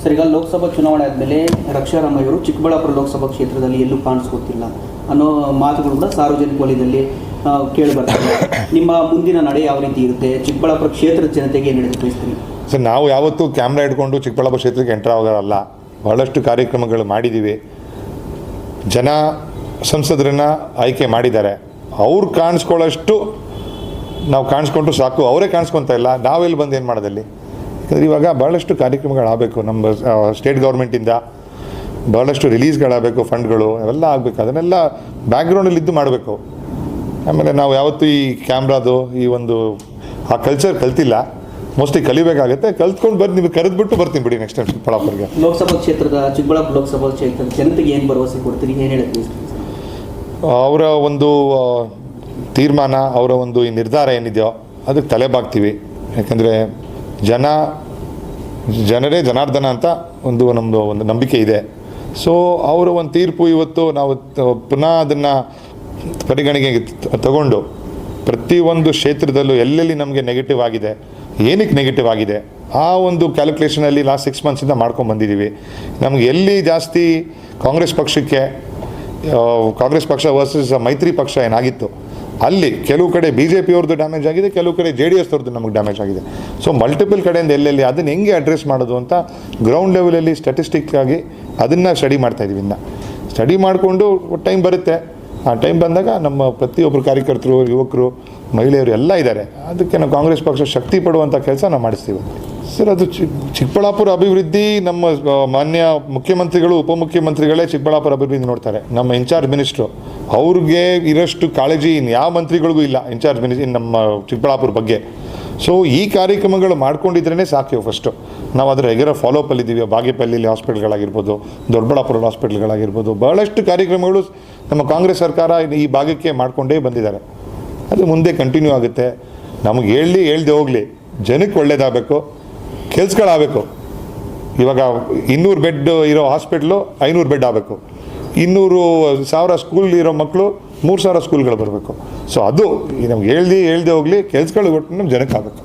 Sir ಈಗ ಲೋಕಸಭಾ ಚುನಾವಣೆ ಆದಮೇಲೆ ರಕ್ಷಾರಾಮಯ್ಯವರು ಚಿಕ್ಕಬಳ್ಳಾಪುರ ಲೋಕಸಭಾ ಕ್ಷೇತ್ರದಲ್ಲಿ ಎಲ್ಲೂ ಕಾಣಿಸ್ಕೊತಿಲ್ಲ ಅನ್ನೋ ಮಾತುಗಳು ಕೂಡ ಸಾರ್ವಜನಿಕ ವಲಯದಲ್ಲಿ ಆ, ಕೇಳಿ ಬರ್ತದೆ ನಿಮ್ಮ ಮುಂದಿನ ನಡೆ ಯಾವ ರೀತಿ ಇರುತ್ತೆ? ಚಿಕ್ಕಬಳ್ಳಾಪುರ ಕ್ಷೇತ್ರದ ಜನತೆಗೆ ಏನು ಹೇಳಿ ಬಯಸ್ತೀನಿ ಸರ್ ನಾವು ಯಾವತ್ತೂ ಕ್ಯಾಮ್ರಾ ಇಟ್ಕೊಂಡು ಚಿಕ್ಕಬಳ್ಳಾಪುರ ಕ್ಷೇತ್ರಕ್ಕೆ ಎಂಟರ್ ಆಗೋದಲ್ಲ ಬಹಳಷ್ಟು ಕಾರ್ಯಕ್ರಮಗಳು ಮಾಡಿದ್ದೀವಿ ಜನ ಸಂಸದರನ್ನ ಆಯ್ಕೆ ಮಾಡಿದ್ದಾರೆ. ಅವ್ರು ಕಾಣಿಸ್ಕೊಳ್ಳೋಷ್ಟು ನಾವು ಕಾಣಿಸ್ಕೊಂಡ್ರು ಸಾಕು. ಅವರೇ ಕಾಣಿಸ್ಕೊತಾ ಇಲ್ಲ. ನಾವೆಲ್ಲಿ ಬಂದು ಏನು ಮಾಡೋದಲ್ಲಿ ಯಾಕಂದರೆ ಇವಾಗ ಭಾಳಷ್ಟು ಕಾರ್ಯಕ್ರಮಗಳಾಗಬೇಕು. ನಮ್ಮ ಸ್ಟೇಟ್ ಗೌರ್ಮೆಂಟಿಂದ ಭಾಳಷ್ಟು ರಿಲೀಸ್ಗಳಾಗಬೇಕು ಫಂಡ್ಗಳು ಅವೆಲ್ಲ ಆಗಬೇಕು. ಅದನ್ನೆಲ್ಲ ಬ್ಯಾಕ್ಗ್ರೌಂಡಲ್ಲಿ ಇದ್ದು ಮಾಡಬೇಕು. ಆಮೇಲೆ ನಾವು ಯಾವತ್ತೂ ಈ ಕ್ಯಾಮ್ರಾದು ಈ ಒಂದು ಆ ಕಲ್ಚರ್ ಕಲ್ತಿಲ್ಲ. ಮೋಸ್ಟ್ಲಿ ಕಲಿಬೇಕಾಗುತ್ತೆ. ಕಲ್ತ್ಕೊಂಡು ಬಂದು ನಿಮಗೆ ಕರೆದ್ಬಿಟ್ಟು ಬರ್ತೀನಿ ಬಿಡಿ ನೆಕ್ಸ್ಟ್ ಟೈಮ್ ಚಿಕ್ಕಬಳ್ಳಾಪುರಿಗೆ ಲೋಕಸಭಾ ಕ್ಷೇತ್ರದ ಚಿಕ್ಕಬಳ್ಳಾಪುರ ಲೋಕಸಭಾ ಕ್ಷೇತ್ರದ ಜನತೆಗೆ ಏನು ಭರವಸೆ ಕೊಡ್ತೀರಿ? ಏನು ಹೇಳ್ತೀವಿ ಅವರ ಒಂದು ತೀರ್ಮಾನ ಅವರ ಒಂದು ಈ ನಿರ್ಧಾರ ಏನಿದೆಯೋ ಅದಕ್ಕೆ ತಲೆಬಾಗ್ತೀವಿ ಯಾಕಂದರೆ ಜನ, ಜನರೇ ಜನಾರ್ದನ ಅಂತ ಒಂದು ನಮ್ಮದು ಒಂದು ನಂಬಿಕೆ ಇದೆ. ಸೊ ಅವರ ಒಂದು ತೀರ್ಪು ಇವತ್ತು ನಾವು ಪುನಃ ಅದನ್ನು ಪರಿಗಣನೆಗೆ ತಗೊಂಡು ಪ್ರತಿಯೊಂದು ಕ್ಷೇತ್ರದಲ್ಲೂ ಎಲ್ಲೆಲ್ಲಿ ನಮಗೆ ನೆಗೆಟಿವ್ ಆಗಿದೆ, ಏನಕ್ಕೆ ನೆಗೆಟಿವ್ ಆಗಿದೆ, ಆ ಒಂದು ಕ್ಯಾಲ್ಕುಲೇಷನಲ್ಲಿ ಲಾಸ್ಟ್ ಸಿಕ್ಸ್ ಮಂತ್ಸಿಂದ ಮಾಡ್ಕೊಂಡು ಬಂದಿದ್ದೀವಿ ನಮಗೆ ಎಲ್ಲಿ ಜಾಸ್ತಿ ಕಾಂಗ್ರೆಸ್ ಪಕ್ಷಕ್ಕೆ ಕಾಂಗ್ರೆಸ್ ಪಕ್ಷ ವರ್ಸಸ್ ಮೈತ್ರಿ ಪಕ್ಷ ಏನಾಗಿತ್ತು ಅಲ್ಲಿ ಕೆಲವು ಕಡೆ ಬಿ ಜೆ ಪಿಯವ್ರದ್ದು ಡ್ಯಾಮೇಜ್ ಆಗಿದೆ, ಕೆಲವು ಕಡೆ ಜೆ ಡಿ ಎಸ್ ಅವ್ರದ್ದು ನಮಗೆ ಡ್ಯಾಮೇಜ್ ಆಗಿದೆ. ಸೊ ಮಲ್ಟಿಪಲ್ ಕಡೆಯಿಂದ ಎಲ್ಲೆಲ್ಲಿ ಅದನ್ನು ಹೆಂಗೆ ಅಡ್ರೆಸ್ ಮಾಡೋದು ಅಂತ ಗ್ರೌಂಡ್ ಲೆವೆಲಲ್ಲಿ ಸ್ಟ್ಯಾಟಿಸ್ಟಿಕ್ ಆಗಿ ಅದನ್ನು ಸ್ಟಡಿ ಮಾಡ್ತಾ ಇದ್ದೀವಿ ಇನ್ನು. ಸ್ಟಡಿ ಮಾಡಿಕೊಂಡು ಟೈಮ್ ಬರುತ್ತೆ. ಆ ಟೈಮ್ ಬಂದಾಗ ನಮ್ಮ ಪ್ರತಿಯೊಬ್ಬರು ಕಾರ್ಯಕರ್ತರು, ಯುವಕರು, ಮಹಿಳೆಯರು ಎಲ್ಲ ಇದ್ದಾರೆ. ಅದಕ್ಕೆ ನಾವು ಕಾಂಗ್ರೆಸ್ ಪಕ್ಷ ಶಕ್ತಿ ಪಡುವಂಥ ಕೆಲಸ ನಾವು ಮಾಡಿಸ್ತೀವಿ. ಸರ್, ಅದು ಚಿಕ್ಕಬಳ್ಳಾಪುರ ಅಭಿವೃದ್ಧಿ, ನಮ್ಮ ಮಾನ್ಯ ಮುಖ್ಯಮಂತ್ರಿಗಳು, ಉಪಮುಖ್ಯಮಂತ್ರಿಗಳೇ ಚಿಕ್ಕಬಳ್ಳಾಪುರ ಅಭಿವೃದ್ಧಿ ನೋಡ್ತಾರೆ. ನಮ್ಮ ಇನ್ಚಾರ್ಜ್ ಮಿನಿಸ್ಟ್ರು. ಅವ್ರಿಗೆ ಇರೋಷ್ಟು ಕಾಳಜಿ ಇನ್ನು ಯಾವ ಮಂತ್ರಿಗಳಿಗೂ ಇಲ್ಲ, ಇನ್ಚಾರ್ಜ್ ಮಿನಿಸ್ ನಮ್ಮ ಚಿಕ್ಕಬಳ್ಳಾಪುರ ಬಗ್ಗೆ. ಸೊ ಈ ಕಾರ್ಯಕ್ರಮಗಳು ಮಾಡ್ಕೊಂಡಿದ್ರೇ ಸಾಕು ಫಸ್ಟು ನಾವು ಅದರ ರೆಗ್ಯುಲರ್ ಫಾಲೋಅಪಲ್ಲಿ ಇದ್ದೀವಿ ಬಾಗೇಪಲ್ಲಿಲಿ ಹಾಸ್ಪಿಟ್ಲ್ಗಳಾಗಿರ್ಬೋದು ದೊಡ್ಡಬಳ್ಳಾಪುರ ಹಾಸ್ಪಿಟ್ಲ್ಗಳಾಗಿರ್ಬೋದು ಬಹಳಷ್ಟು ಕಾರ್ಯಕ್ರಮಗಳು ನಮ್ಮ ಕಾಂಗ್ರೆಸ್ ಸರ್ಕಾರ ಈ ಭಾಗಕ್ಕೆ ಮಾಡಿಕೊಂಡೇ ಬಂದಿದ್ದಾರೆ. ಅದು ಮುಂದೆ ಕಂಟಿನ್ಯೂ ಆಗುತ್ತೆ. ನಮಗೆ ಹೇಳಿ ಹೇಳ್ದೆ ಹೋಗಲಿ. ಜನಕ್ಕೆ ಒಳ್ಳೇದಾಗಬೇಕು. ಕೆಲ್ಸಗಳಾಗಬೇಕು. ಇವಾಗ ಇನ್ನೂರು ಬೆಡ್ ಇರೋ ಹಾಸ್ಪಿಟ್ಲು ಐನೂರು ಬೆಡ್ ಆಗಬೇಕು. ಇನ್ನೂರು ಸಾವಿರ ಸ್ಕೂಲ್ ಇರೋ ಮಕ್ಕಳು ಮೂರು ಸಾವಿರ ಸ್ಕೂಲ್ಗಳು ಬರಬೇಕು. ಸೊ ಅದು ನಮ್ಗೆ ಹೇಳ್ದು, ಹೇಳ್ದೆ ಹೋಗಲಿ, ಕೆಲಸಗಳು ಒಟ್ಟು ನಮ್ಮ ಜನಕ್ಕೆ ಆಗಬೇಕು